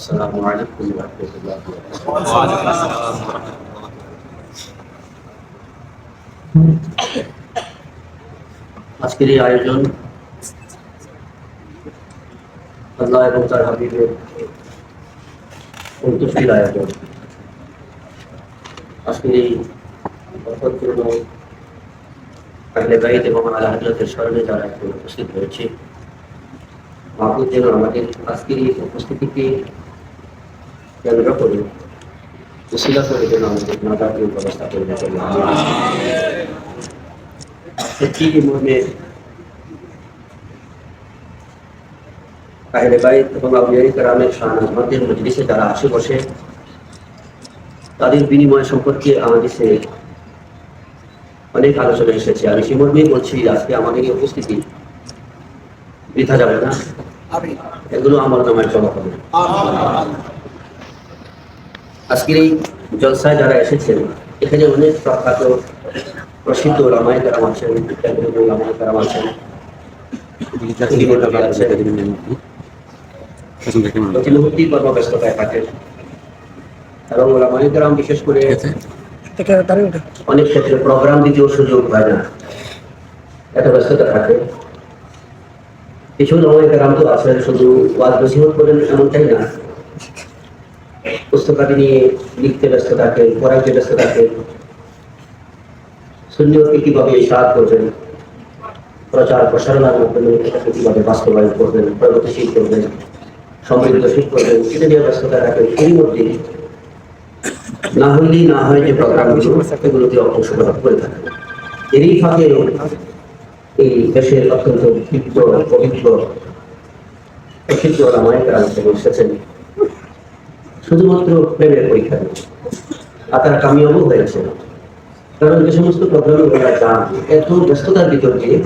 السلام عليكم ورحمة الله وبركاته আজকের এই আয়োজন আল্লাহ এবং তার হাবিবের সন্তুষ্টির আয়োজন আজকের এই অর্থপূর্ণ আহলে বাইত এবং আল্লাহ হজরতের স্মরণে যারা এখন উপস্থিত হয়েছে মাহবুব যেন আমাদের আজকের এই উপস্থিতিকে করে। উশিলা করে যেন আমাদের ব্যবস্থা করে দেবেন সত্যি মর্মে আহলে বাইত এবং আউলিয়াই কেরামের মজলিসে যারা আসে বসে তাদের বিনিময় সম্পর্কে আমাদের সে অনেক আলোচনা এসেছে। আমি সে মর্মেই বলছি আজকে আমাদের উপস্থিতি বৃথা যাবে না। এগুলো আমার নামের জমা হবে। আজকের এই জলসায় যারা এসেছেন এখানে অনেক প্রখ্যাত প্রসিদ্ধ রামায় কারাম আছেন রামায় কারাম আছেন মুহূর্তেই কর্মব্যস্ততায় থাকেন। এবং রামায় কারাম বিশেষ করে অনেক ক্ষেত্রে প্রোগ্রাম দিতেও সুযোগ হয় না। এত ব্যস্ততা থাকে। কিছু নয় গ্রাম তো আছেন শুধু ওয়াজ নসিহত করেন এমনটাই না। পুস্তকাদি নিয়ে লিখতে ব্যস্ত থাকেন পড়াইতে ব্যস্ত থাকেন শূন্যকে কীভাবে সাত করবেন? প্রচার প্রসারণার মাধ্যমে এটাকে কীভাবে বাস্তবায়ন করবেন, প্রগতিশীল করবেন, সমৃদ্ধশীল করবেন, এটা নিয়ে ব্যস্ততা রাখেন এরই মধ্যে না হলেই না হয় যে প্রোগ্রামগুলো এগুলোতে অংশগ্রহণ করে থাকে এরই ফাঁকে এই দেশের অত্যন্ত বিজ্ঞ পবিত্র, প্রসিদ্ধ রামায়িকার আলোচনা এসেছেন শুধুমাত্র প্রেমের পরীক্ষা দিয়ে আর তারা কামিয়াবও হয়েছে কারণ যে সমস্ত প্রোগ্রামে যান এত ব্যস্ততার ভিতর দিয়ে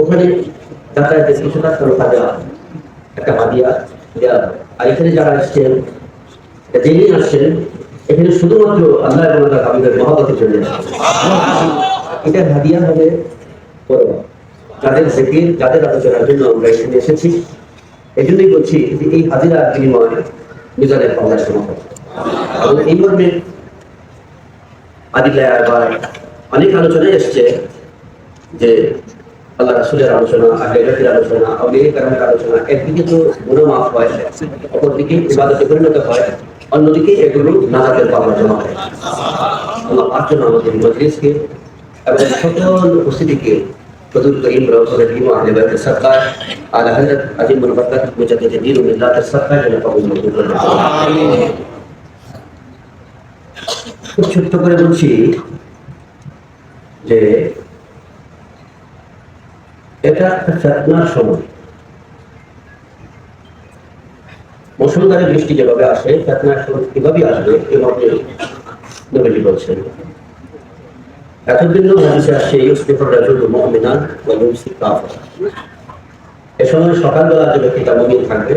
ওখানে যাতায়াতের কিছুটা তরফা দেওয়া একটা হাদিয়া দেওয়া। আর এখানে যারা আসছেন জেনে আসছেন, এখানে শুধুমাত্র আল্লাহ এবং তার হাবিবের মহাবতের এটা হাদিয়া হবে। যাদের জিকির, যাদের আলোচনার জন্য আমরা এখানে এসেছি এই জন্যই বলছি যে এই হাজিরার বিনিময়ে মিজানের পাওয়ার সমাধান এবং এই মর্মে অনেক আলোচনায় এসছে যে আল্লাহ রাসুলের আলোচনা আগের আলোচনা আউলিয়া কারামের আলোচনা, একদিকে তো গুণ মাফ হয়, অপরদিকে ইবাদতে পরিণত হয়, অন্যদিকে এগুলো নাজাতের পাওয়া জমা হয়। আল্লাহ পাঁচ জন্য আমাদের মজলিসকে এবং সকল উপস্থিতিকে ফজল করিম রহমতুল্লাহ রহিম আহলে বাইতের সরকার আলা হযরত আজিমুল বরকত মুজাদ্দিদ দ্বীন ও মিল্লাতের সরকার যেন কবুল মঞ্জুর খুব ছোট্ট করে বলছি যে এটা একটা ফেতনার সময় মুসলমানের বৃষ্টি যেভাবে আসে ফেতনার সময় কীভাবে আসবে এভাবে নবীজি বলছেন এতদিন হাদিসে আসছে এ সময় সকালবেলা যে ব্যক্তিটা থাকবে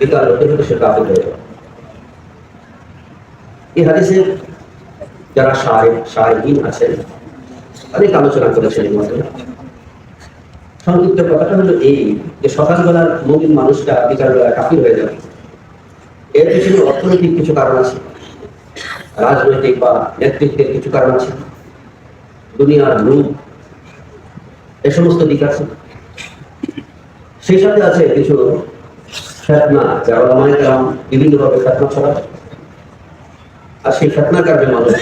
বিকাল হতে সে হয়ে যাবে। এই যারা শাহেদিন আছেন, অনেক আলোচনা করেছেন এর মধ্যে। সংক্ষিপ্ত কথাটা হলো এই যে সকালবেলার মুমিন মানুষটা বিকালবেলা কাফির হয়ে যাবে। এর পিছনে অর্থনৈতিক কিছু কারণ আছে, রাজনৈতিক বা নেতৃত্বের কিছু কারণ আছে। দুনিয়ার লোক এ সমস্ত দিক আছে। সেই সাথে আছে কিছু ফেতনা যারা বিভিন্নভাবে ফেতনা ছড়ায়। আর সেই ফেতনা মানুষ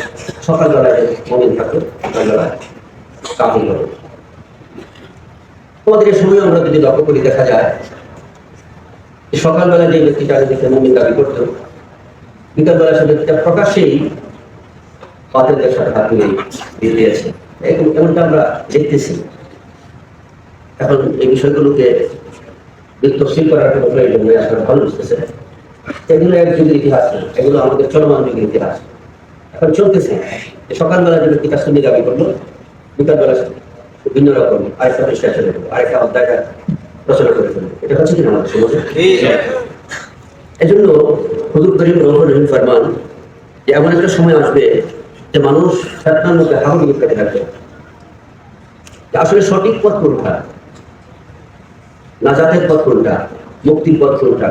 সকালবেলায় মমিন থাকে, সকালবেলায় কাহিল সময় আমরা যদি লক্ষ্য করি, দেখা যায় সকালবেলা যে ব্যক্তিটা নিজেকে মমিন দাবি করতো বিকালবেলা সে ব্যক্তিটা প্রকাশ্যেই পাতের সাথে হাত দিয়েছে। এরকম, এমনটা আমরা দেখতেছি। এখন এই বিষয়গুলোকে তফসিল করার কোনো প্রয়োজন নেই আসলে ভালো বুঝতেছে এগুলো এক যুগের ইতিহাস, এগুলো আমাদের চলমান যুগের ইতিহাস। এখন চলতেছে সকালবেলা যে ব্যক্তি কাশ্মীর দাবি করল, বিকালবেলা রকম আরেকটা চলে গেলো, আরেকটা করে এটা হচ্ছে কিনা হুজুর করিম রহমান রহিম ফরমান এমন একটা সময় আসবে যে মানুষ ফেতনার মধ্যে হাবুডুবু খেতে থাকবে আসলে সঠিক পথ কোনটা? নাজাতের পথ কোনটা? মুক্তির পথ কোনটা?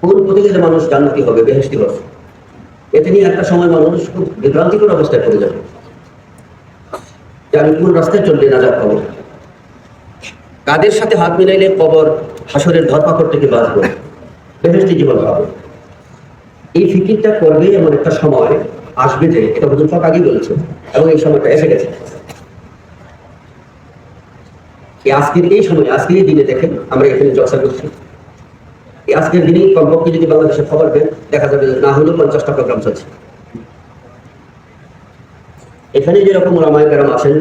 কোন পথে গেলে মানুষ জান্নাতি হবে বেহেস্তি হবে? এতে নিয়ে একটা সময় মানুষ খুব বিভ্রান্তিকর অবস্থায় পড়ে যাবে। যে আমি কোন রাস্তায় চললে নাজাত পাবো? কাদের সাথে হাত মিলাইলে কবর, হাসরের ধরপাকড় থেকে বাঁচবো? বেহেস্তি জীবন পাবো। এই ফিকিরটা করবে এমন একটা সময় আসবে যে, এটা হুজুর সব আগেই বলেছে এবং এই সময়টা এসে গেছে। আজকের এই সময়, আজকের এই দিনে দেখেন, আমরা এখানে জলসা করছি। এই আজকের দিনেই কমপক্ষে যদি বাংলাদেশের খবর দেন, দেখা যাবে না হলেও পঞ্চাশটা প্রোগ্রাম চলছে। এখানে যেরকম ওলামায় কারাম আছেন,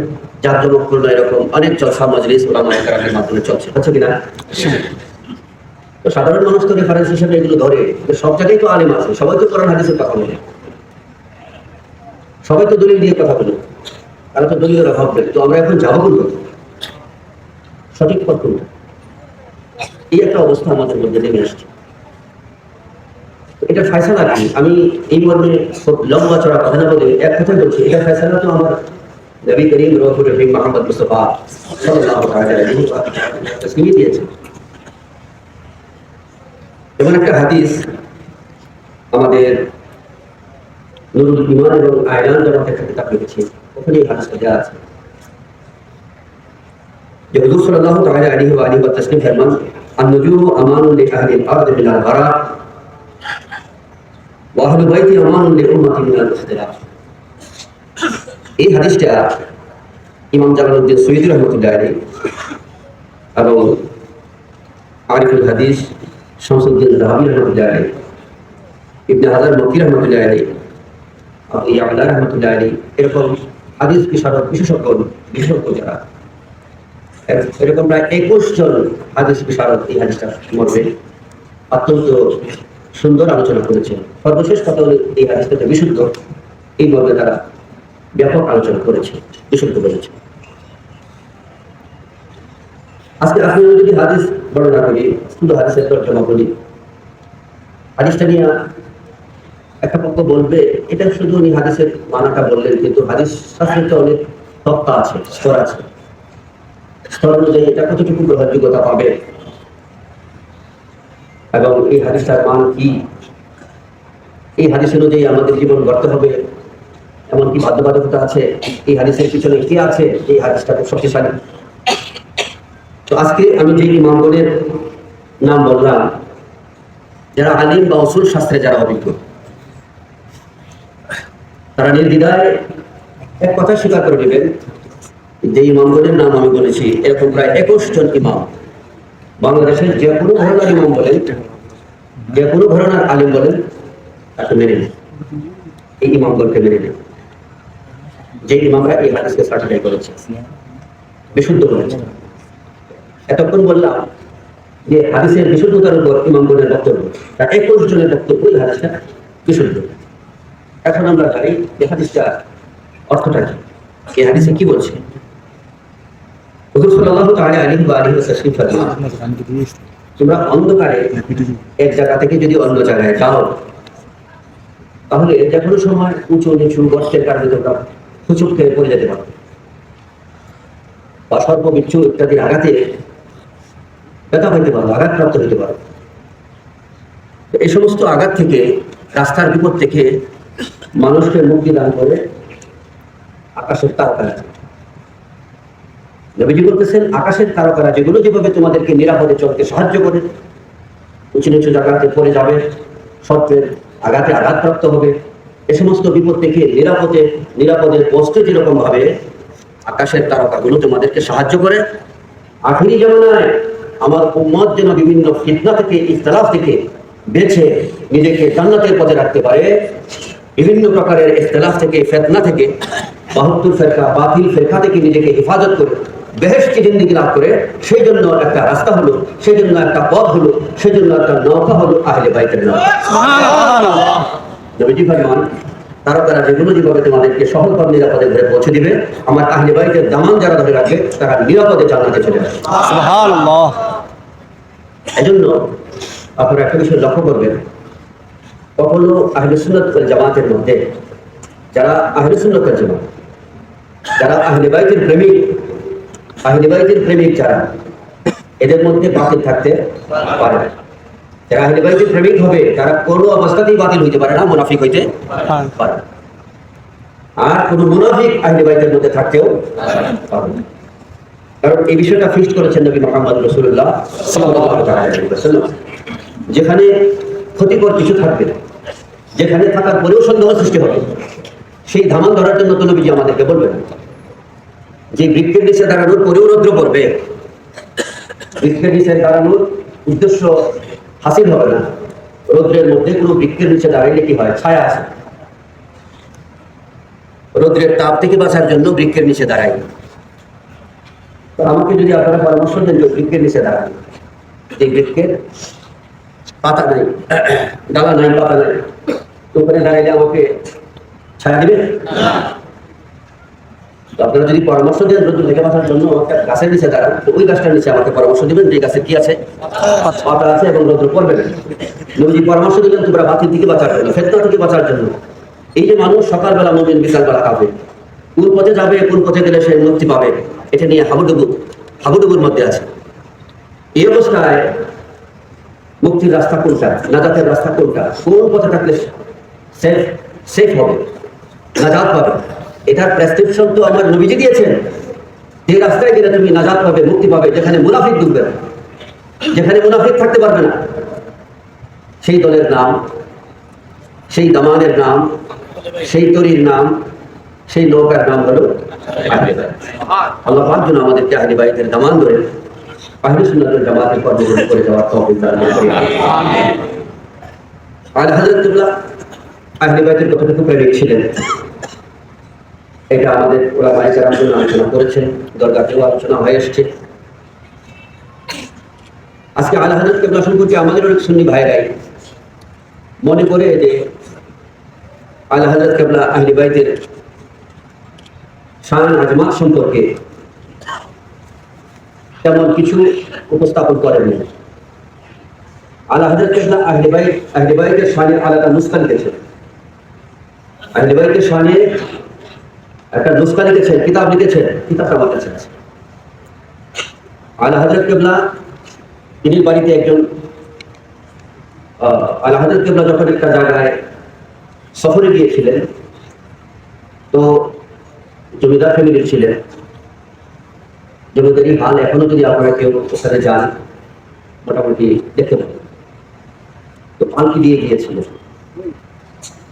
যার জনপ্রিয় এরকম অনেক জলসা মজলিস ওলামায় কারামের মাধ্যমে চলছে। হচ্ছে কিনা? তো সাধারণ মানুষ তো রেফারেন্স হিসেবে এগুলো ধরে সব জায়গায় তো আলেম আছে, সবাই তো কোরআন, হাদিসের কথা বলে। সবাই তো দলিল দিয়ে কথা বলে। তারা তো দলিলের অভাব নেই তো আমরা এখন যাব কোন পথে? সঠিক পথ কোনটা? এই একটা অবস্থা আমাদের মধ্যে নেমে আসছে। এটা ফয়সালা কি? আমি এই মর্মে লম্বা চড়া কথা না বলে এক কথায় বলছি, এটা ফয়সালা তো আমার নবী করিম রহমুর রহিম মোহাম্মদ মুস্তফা সাল্লাল্লাহু তাআলা আলাইহি ওয়া সাল্লাম তসলিম দিয়েছে এমন একটা হাদিস আমাদের নুরুল ইমান এবং আয়লান নামক একটা কিতাব লিখেছি ওখানে হাদিসটা দেওয়া আছে। এই হাদিসটা ইমাম জালালউদ্দিন সুয়ুতি রহমাতুল্লাহ আলাইহি এবং আরিফুল হাদিস শামসুদ্দিন জাহাবি রহমাতুল্লাহ আলাইহি হাজার মকি রহমাতুল্লাহ আলাইহি এই হাদিসটা সুন্দর আলোচনা করেছেন। সর্বশেষ কথা এই হাদিসটা বিশুদ্ধ, এই মর্মে তারা ব্যাপক আলোচনা করেছে, বিশুদ্ধ বলেছে। আজকে আপনি যদি হাদিস বর্ণনা করি, শুধু হাদিসের তর্জমা করি হাদিসটা নিয়ে একটা পক্ষ বলবে, এটা শুধু উনি হাদিসের মানাটা বললেন, কিন্তু হাদিস শাস্ত্রে অনেক তত্ত্ব আছে, স্তর আছে। স্তর অনুযায়ী এটা কতটুকু গ্রহণযোগ্যতা পাবে? এবং এই হাদিসটার মান কি? এই হাদিস অনুযায়ী আমাদের জীবন গড়তে হবে, এমনকি বাধ্যবাধকতা আছে, এই হাদিসের পিছনে কি আছে? এই হাদিসটা খুব শক্তিশালী। তো আজকে আমি যে ইমামগণের নাম বললাম, যারা আলিম বা অসুল শাস্ত্রে যারা অভিজ্ঞ তারা নির্দ্বিধায় এক কথা স্বীকার করে নেবেন যে ইমামগণের নাম আমি বলেছি, এরকম প্রায় একুশ জন ইমাম। বাংলাদেশের যে কোনো ধরনের ইমাম বলেন, যে কোনো ধরনের আলিম বলেন, তাকে মেনে নেন। এই ইমামগণকে মেনে নেন। যে ইমামরা এই হাদিসকে সার্টিফাই করেছে, বিশুদ্ধ করেছে। এতক্ষণ বললাম যে হাদিসের বিশুদ্ধতার উপর ইমামগণের বক্তব্য, তার একুশ জনের বক্তব্য এই হাদিসটা বিশুদ্ধ। এখন আমরা জানি হাদিসটা অর্থটা কি? এই হাদিসে কি বলছে? তোমরা অন্ধকারে এক জায়গা থেকে যদি অন্য জায়গায় যাও, তাহলে যে কোনো সময় উঁচু নিচু গর্তের কারণে তোমরা হুচুক খেয়ে পড়ে যেতে পারো। বা ইত্যাদির আঘাতে ব্যথা হইতে পারো, আঘাতপ্রাপ্ত হইতে পারো। এই সমস্ত আঘাত থেকে রাস্তার বিপদ থেকে মানুষকে মুক্তি দান করে আকাশের তারকারা। নবীজি বলতেছেন, আকাশের তারকারা যেগুলো যেভাবে তোমাদেরকে নিরাপদে চলতে সাহায্য করে, উঁচু নিচু জায়গাতে পড়ে যাবে সর্পের আঘাতে আঘাতপ্রাপ্ত হবে, এ সমস্ত বিপদ থেকে নিরাপদে নিরাপদে পৌঁছতে যেরকম ভাবে আকাশের তারকাগুলো তোমাদেরকে সাহায্য করে। আখিরি জামানায় আমার উম্মত যেন বিভিন্ন ফিতনা থেকে, ইখতলাফ থেকে বেছে নিজেকে জান্নাতের পথে রাখতে পারে বিভিন্ন প্রকারের ইখতলাফ থেকে ফেতনা থেকে বাহাত্তর ফেরকা বাতিল ফেরকা থেকে নিজেকে হেফাজত করে বেহেশটি জিন্দিগি লাভ করে সেই জন্য একটা রাস্তা হলো সেই জন্য একটা পথ হলো সেই জন্য একটা নৌকা হলো আহলে বাইতের নবীজি ফরমান তারা তারা যেগুলো যেভাবে তোমাদেরকে সফলভাবে নিরাপদে ঘরে পৌঁছে দিবে আমার আহলে বাইতের দামান যারা ধরে রাখবে তারা নিরাপদে জান্নাতে চলে আসবে। এজন্য আপনারা একটা বিষয় লক্ষ্য করবেন কখনো আহলে সুন্নাত ওয়াল জামাতের মধ্যে যারা আহলে সুন্নাত ওয়াল জামাত যারা আহলেবাইতের প্রেমিক আহলেবাইতের প্রেমিক যারা এদের মধ্যে বাতিল থাকতে পারে না। যারা আহলেবাইতের প্রেমিক হবে তারা কোনো অবস্থাতেই বাতিল হইতে পারে না মুনাফিক হইতে পারে আর কোন মুনাফিক আহলেবাইতের মধ্যে থাকতেও পারে না। কারণ এই বিষয়টা ফিক্সড করেছেন নবী মোহাম্মদ রসুল্লাহ যেখানে ক্ষতিকর কিছু থাকবে না, যেখানে থাকার পরেও সন্দেহ সৃষ্টি হবে। সেই ধামান ধরার জন্য তো নবীজি আমাদেরকে বলবেন, যে বৃক্ষের নিচে দাঁড়ানোর পরেও রৌদ্র পড়বে। বৃক্ষের নিচে দাঁড়ানোর উদ্দেশ্য হাসিল হবে না। রৌদ্রের মধ্যে কোনো বৃক্ষের নিচে দাঁড়াইলে কি হয়? ছায়া আছে। রৌদ্রের তাপ থেকে বাঁচার জন্য বৃক্ষের নিচে দাঁড়াই। আমাকে যদি আপনারা পরামর্শ দেন যে বৃক্ষের নিচে দাঁড়ান, যে বৃক্ষের পাতা নাই, ডালা নাই, পাতা নাই ওখানে দাঁড়াইলে আমাকে ছায়া দিবে? আপনারা যদি পরামর্শ দেন থেকে বাঁচার জন্য, একটা গাছের নিচে দাঁড়ান ওই গাছটার নিচে আমাকে পরামর্শ দিবেন যে গাছে কি আছে। পাতা আছে এবং রোদ্র পড়বে না। নবীজি পরামর্শ দিলেন, তোমরা বাতিল থেকে বাঁচার জন্য ফেতনা থেকে বাঁচার জন্য। এই যে মানুষ সকালবেলা মোমিন বিকালবেলা খাবে, কোন পথে যাবে, কোন পথে গেলে সে মুক্তি পাবে, এটা নিয়ে হাবুডুবু, হাবুডুবুর মধ্যে আছে। এই অবস্থায় মুক্তির রাস্তা কোনটা? নাজাতের রাস্তা কোনটা? কোন পথে থাকলে সেফ সেফ হবে নাজাত পাবে। এটার প্রেসক্রিপশন তো আমার নবীজি দিয়েছেন। যে রাস্তায় গেলে তুমি নাজাত পাবে মুক্তি পাবে যেখানে মুনাফিক ডুববে না যেখানে মুনাফিক থাকতে পারবে না সেই দলের নাম সেই দামানের নাম সেই তরির নাম সেই নৌকার নাম হলো। আল্লাহ পাক যেন আমাদেরকে আহলে বাইতের দামান ধরে আহলে সুন্নাতের জামাতের কর্মগুলো করে যাওয়ার তৌফিক দান হযরত কিবলা আহলে কতটুকু প্রেমিক ছিলেন? এটা আমাদের জন্য আলোচনা করেছেন আলোচনা হয়ে এসছে আজকে আল হযরত কিবলা সম্পর্কে আমাদের অনেক সুন্নি ভাইরাই। মনে করে যে আল্লাহ হজরত কেবলা আহলি বাইতের শান আজমাত সম্পর্কে তেমন কিছু উপস্থাপন করেননি। আল্লাহ হজরত কেবলা আহলি বাইত আহলি বাইতের শানে আলাদা নুস্খা লিখেছেন বাইতের শানে একটা লিখেছেন, কিতাব লিখেছেন, কিতাবটা হজরত কেবলা তিনি বাড়িতে একজন আল্লাহ কেবলা যখন একটা জায়গায় সফরে গিয়েছিলেন, তো জমিদার ফ্যামিলির ছিলেন। জমিদারি হাল এখনও যদি আপনারা কেউ ওখানে যান, মোটামুটি দেখতে পাবেন তো পালকি দিয়ে গিয়েছিল।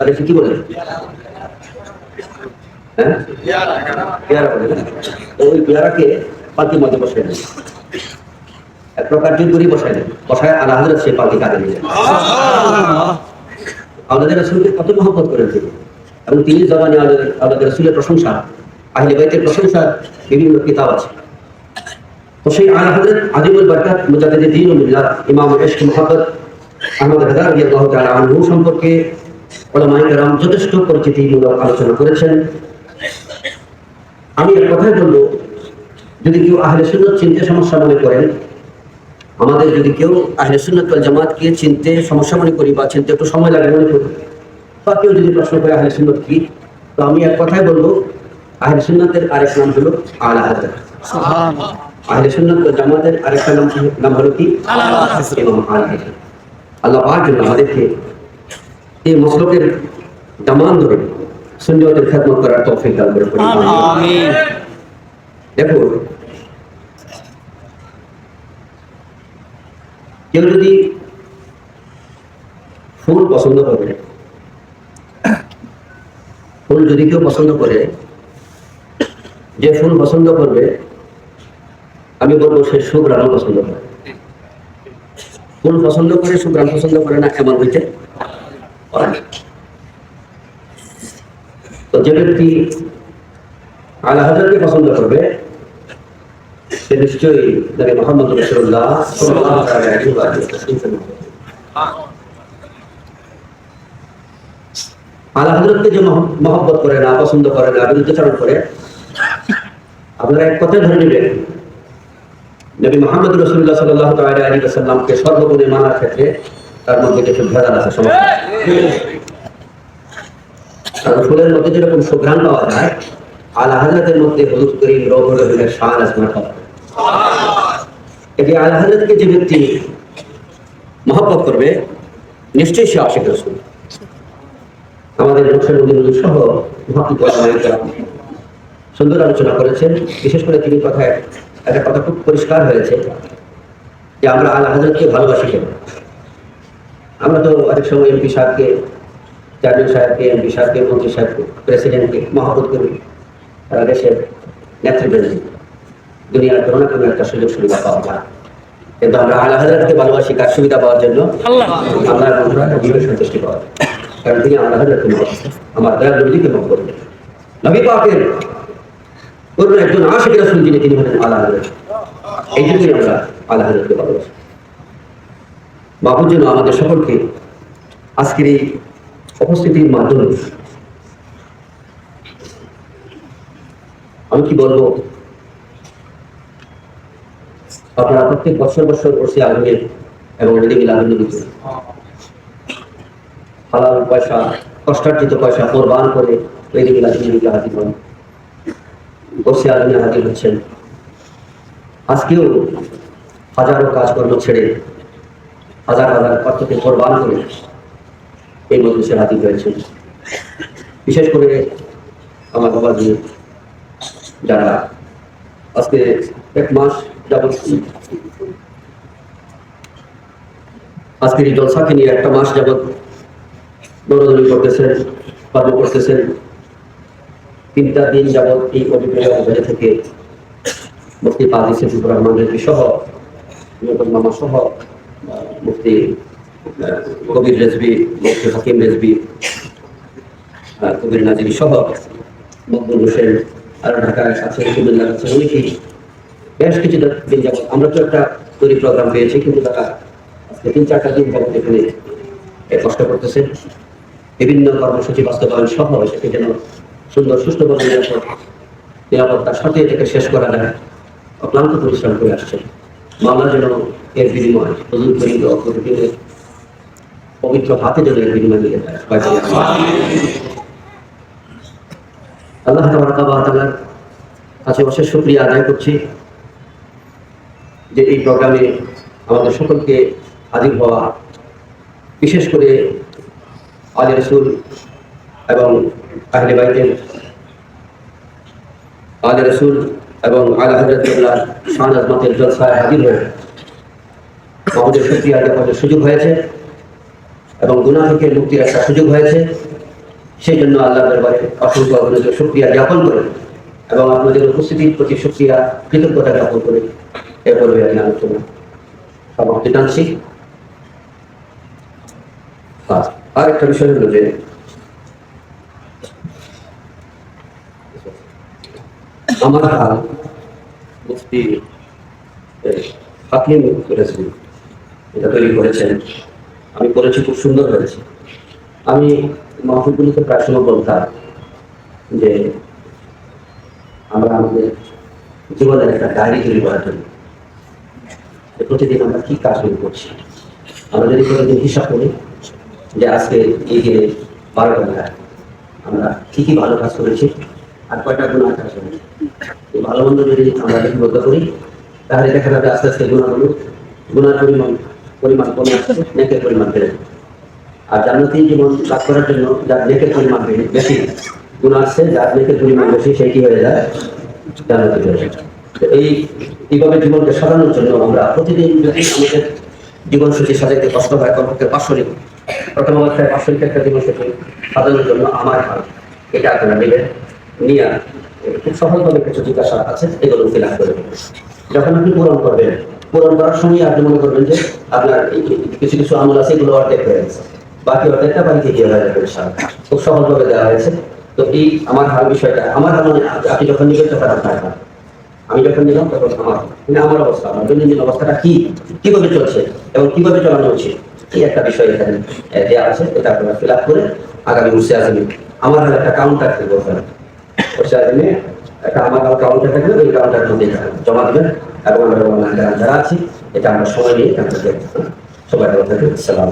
তাদেরকে কি বলে? হ্যাঁ? পেয়ারা বলে ওই পেয়ারাকে পালকির মধ্যে বসাই নেন এক প্রকার জোর করে বসাই দেন বসায় আল্লাহ হাজরত সে পালকি কাঁধে নিয়ে যান আল্লাহ রসুলকে কত মহব্বত এবং তিনি জবানে আল্লাহ রসুলের প্রশংসা আহলে বাইতের প্রশংসা বিভিন্ন কিতাব আছে। তো সেই আলা হযরত আজিমুল বরকত ইমাম মুহাম্মদ আহমদ আনহু সম্পর্কে উলামায়ে কেরাম যথেষ্ট পরিচিতিমূলক আলোচনা করেছেন। আমি এক কথাই বলব যদি কেউ আহলে সুন্নাত চিনতে সমস্যা মনে করেন আমাদের যদি কেউ আহলে সুন্নাত জামাতকে চিনতে সমস্যা মনে করি বা চিনতে একটু সময় লাগে মনে করি বা কেউ যদি প্রশ্ন করে আহলে সুন্নাত কি তো আমি এক কথাই বলব আহলে সুন্নাতের আরেক নাম হলো আলা হাজার। আহলে সুন্নাত জামাতের আরেকটা নাম নাম হলো কি? আল্লাহ পাক আমাদেরকে এই মসলকের দামান ধরে সুন্নতের খেদমত করার তৌফিক দান করে দেখো কেউ যদি ফুল পছন্দ করে ফুল যদি কেউ পছন্দ করে যে ফুল পছন্দ করবে আমি বলব সে সুগ্রাম পছন্দ করে। ফুল পছন্দ করে সুগ্রাম পছন্দ করে না এমন হইতে। তো যে ব্যক্তি আলা হাজারকে পছন্দ করবে, সে নিশ্চয়ই নবী মোহাম্মদ রসুল্লাহ সাল্লাল্লাহু আলাইহি ওয়া সাল্লাম আলা হজরতকে যে মহব্বত করে না, পছন্দ করে না বিরুদ্ধাচরণ করে, আপনারা এক কথায় ধরে নেবেন, নবী মোহাম্মদ রসুল্লাহ সাল্লাহ সাল্লামকে সর্বগুণে মানার ক্ষেত্রে তার মধ্যে কিছু আছে, সমস্যা। ফুলের মধ্যে যেরকম সুঘ্রাণ পাওয়া যায় হাজরতের মধ্যে হলুদ করিম পাওয়া এটি হাজরতকে যে ব্যক্তি মহব্বত করবে, নিশ্চয়ই সে আমাদের সহ সুন্দর আলোচনা করেছেন, বিশেষ করে তিনি কথায়, একটা কথা খুব পরিষ্কার হয়েছে যে আমরা আল্লাহ হাজরতকে ভালোবাসি কেন? আমরা তো অনেক সময় এমপি সাহেবকে চেয়ারম্যান সাহেবকে এমপি সাহেবকে মন্ত্রী সাহেবকে প্রেসিডেন্টকে মহাপত করি। তারা দেশের নেতৃবৃন্দ দুনিয়ার কোনো না কোনো একটা সুযোগ সুবিধা পাওয়া যায়। কিন্তু আমরা আল্লাহ হাজরতকে ভালোবাসি কার সুবিধা পাওয়ার জন্য? আমরা জীবন সন্তুষ্টি পাওয়া। কারণ তিনি আল্লাহ হাজরতকে। আমার দয়াল নবীকে মহব্বত করেন। নবী পাকের অন্য একজন রাসুল যিনি তিনি হলেন আল্লাহ হাজরত এই জন্যই আমরা আল্লাহ হাজরতকে ভালোবাসি। বাবুর জন্য আমাদের সকলকে আজকের এই উপস্থিতির মাধ্যমে আমি কি বলব? আপনারা প্রত্যেক বছর বছর ওরসি আলমের এবং রেডিমিল আলমের দিকে হালাল পয়সা, কষ্টার্জিত পয়সা কোরবান করে রেডিমিল আলমের দিকে হাজির হন। ওরসি আলমে হাজির হচ্ছেন। আজকেও হাজারো কাজকর্ম ছেড়ে হাজার হাজার অর্থকে কোরবান করে এই মজলিসে হাজির হয়েছেন বিশেষ করে আমার বাবাজি, যারা আজকে এক মাস যাবৎ আজকের এই জলসাকে নিয়ে একটা মাস যাবৎ দৌড়দৌড়ি করতেছেন কর্ম করতেছেন। তিনটা দিন যাবৎ এই অবহেলা থেকে মুফতি পা সিফুর রহমান রেজবি সহ মামা সহ। মুফতি কবির রেজবি মুফতি হাকিম রেজবি কবির নাজিরি সহ মকবুল হোসেন আর ঢাকায় আছে রসুল্লাহ আছে অনেকেই বেশ কিছু দিন যাবত আমরা তো একটা তৈরি প্রোগ্রাম পেয়েছি, কিন্তু তারা আজকে তিন চারটা দিন যাবত এখানে কষ্ট করতেছেন বিভিন্ন কর্মসূচি বাস্তবায়ন সহ সেটি যেন সুন্দর সুষ্ঠুভাবে নিরাপদ নিরাপত্তার সাথে এটাকে শেষ করা যায়। অক্লান্ত পরিশ্রম করে আসছে। মামলা যেন এর বিনিময় অগ্রগতির পবিত্র হাতে যেন এর বিনিময় বলি। আল্লাহ তাআলার কাছে অশেষ শুক্রিয়া আদায় করছি যে এই প্রোগ্রামে আমাদের সকলকে হাজির হওয়া, বিশেষ করে আলী রসুল এবং আহলে বাইতের আলী রসুল এবং আলা হজরতুল্লাহ শান আজমাতের জলসায় হাজির হয়ে জ্ঞাপনের সুযোগ হয়েছে এবং গুণা থেকে মুক্তির একটা সুযোগ হয়েছে। সেই জন্য আল্লাহ দরবারে অসংখ্য অগণিত শুক্রিয়া জ্ঞাপন করে এবং আপনাদের উপস্থিতির প্রতি শুক্রিয়া কৃতজ্ঞতা জ্ঞাপন করে এ পর্বে আমি আলোচনা সমাপ্তি টানছি আর আরেকটা বিষয় হলো যে আমার মুফতি হাকিম রেজবি এটা তৈরি করেছেন। আমি করেছি, খুব সুন্দর হয়েছে আমি মাহফিলগুলিতে প্রায় সময় বলতাম যে আমরা আমাদের জীবনের একটা ডায়েরি তৈরি করার জন্য প্রতিদিন আমরা কি কাজগুলো করছি। আমরা যদি প্রতিদিন হিসাব করি যে আজকে এই দিনে বেলায় আমরা কি কি ভালো কাজ করেছি আর কয়টা গুণার কাজ করেছি। ভালো মন্দ যদি আমরা লিপিবদ্ধ করি তাহলে দেখা যাবে আস্তে আস্তে গুণাগুলো গুণার পরিমাণ পরিমাণ কমে আসছে, নেকের পরিমাণ বেড়ে। আর জান্নাতি জীবন লাভ করার জন্য যার নেকের পরিমাণ বেশি বেশি গুণ আসছে যার নেকের পরিমাণ বেশি কি হয়ে যায়? জান্নাতি হয়ে যায়। এই, এইভাবে জীবনকে সাজানোর জন্য আমরা প্রতিদিন যদি আমাদের জীবনসূচি সাজাইতে কষ্ট হয়, কমপক্ষে পাঁচশো প্রথম অবস্থায় পাঁচশো একটা জীবন জীবনসূচি সাজানোর জন্য আমার এটা আপনারা নেবেন। নিয়ে খুব কিছু জিজ্ঞাসা আছে, এগুলো ফিল আপ করে যখন আপনি পূরণ করবেন, পূরণ করার সময় আপনি মনে করবেন যে আপনার কিছু কিছু আমল আছে, এগুলো অর্ধেক হয়ে গেছে। বাকি অর্ধেকটা বাড়িতে গিয়ে হয়ে যাবে খুব দেওয়া হয়েছে। তো এই আমার হাল বিষয়টা, আমার মানে আপনি যখন নিবেন, তখন আপনার আমি যখন নিলাম, তখন আমার মানে আমার অবস্থা, আমার দৈনন্দিন অবস্থাটা কি? কীভাবে চলছে? এবং কীভাবে চালানো উচিত? এই একটা বিষয় এখানে দেওয়া আছে, এটা আপনারা ফিল আপ করে আগামী উর্সে আজমি আমার একটা কাউন্টার থাকবে ওখানে। উর্সে আজমি একটা আমার কাউন্টার থাকবে ওই কাউন্টার মধ্যে জমা দেবেন, এবং আমরা যারা আছি, এটা আমরা সময় নিয়ে। সবাই আমাদের সালাম